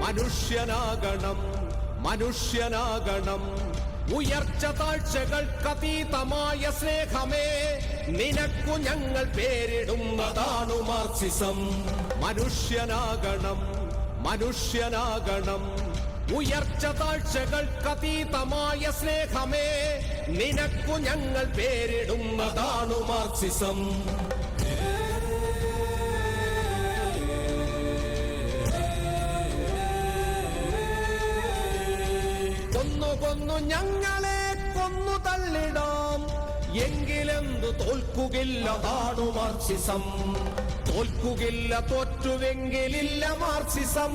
മനുഷ്യനാകണം മനുഷ്യനാകണം. ഉയർച്ച താഴ്ചകൾക്കതീതമായ സ്നേഹമേ നിനക്കു ഞങ്ങൾ പേരിടുന്നതാണു മാർക്സിസം. മനുഷ്യനാകണം മനുഷ്യനാകണം. ഉയർച്ച താഴ്ചകൾക്കതീതമായ സ്നേഹമേ നിനക്കു ഞങ്ങൾ പേരിടുന്നതാണു മാർക്സിസം. കൊന്നു ഞങ്ങളെ കൊന്നു തള്ളിടാം. എങ്കിലെന്തു തോൽക്കുകില്ല താണു മാർസിസം. തോൽക്കുകില്ല തോറ്റുവെങ്കിലില്ല മാർക്സിസം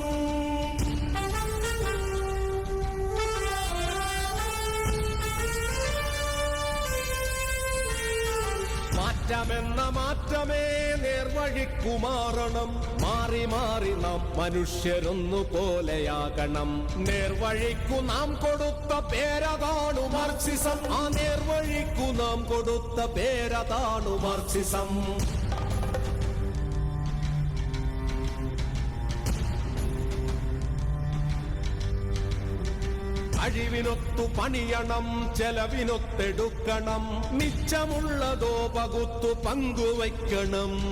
മാറ്റമെന്ന മാറ്റമേ നേർവഴിക്കുമാറണം. മാറി മാറി നാം മനുഷ്യരൊന്നു പോലെയാകണം. നേർവഴിക്കു നാം കൊടുത്ത പേരതാണു മാർക്സിസം. ആ നേർവഴിക്കു നാം കൊടുത്ത പേരതാണു മാർക്സിസം. അഴിവിനൊത്തു പണിയണം ചെലവിനൊത്തെടുക്കണം. മിച്ചമുള്ളതോ പകുത്തു പങ്കുവയ്ക്കണം.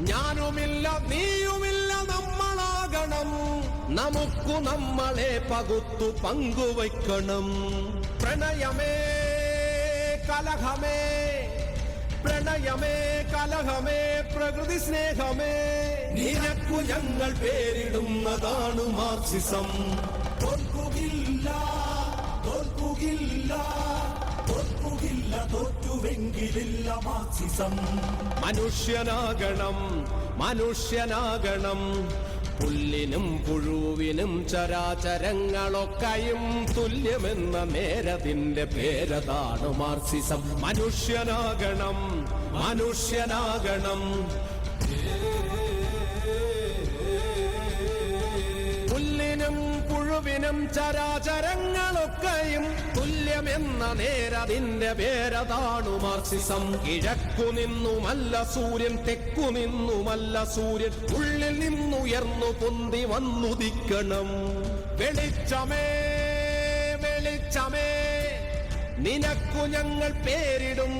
ഞാനുമില്ല നീയുമില്ല നമ്മളാകണം. നമുക്കു നമ്മളെ പകുത്തു പങ്കുവയ്ക്കണം. പ്രണയമേ കലഹമേ. പ്രണയമേ കലഹമേ പ്രകൃതി സ്നേഹമേ. നിനക്കു ഞങ്ങൾ പേരിടുന്നതാണ് മാർക്സിസം തോൽക്കുകില്ല. തോൽക്കുകില്ല തോൽക്കുകില്ല തോറ്റുവെങ്കിലില്ല മാർക്സിസം. മനുഷ്യനാകണം മനുഷ്യനാകണം. പുല്ലിനും പുഴുവിനും ചരാചരങ്ങളൊക്കെയും തുല്യമെന്ന നേരതിന്റെ പേരതാണ് മാർസിസം മനുഷ്യനാകണം മനുഷ്യനാകണം. പുല്ലിനും പുഴുവിനും ചരാചരങ്ങളൊക്കെയും തുല്യമെന്ന നേരതിന്റെ പേരതാണു മാർസിസം. കിഴക്കു നിന്നുമല്ല സൂര്യൻ തെക്കു നിന്നുമല്ല സൂര്യൻ. ഉള്ളിൽ നിന്നുയർന്നു പൊന്തി വന്നുദിക്കണം വെളിച്ചമേ വെളിച്ചമേ നിനക്കു ഞങ്ങൾ പേരിടും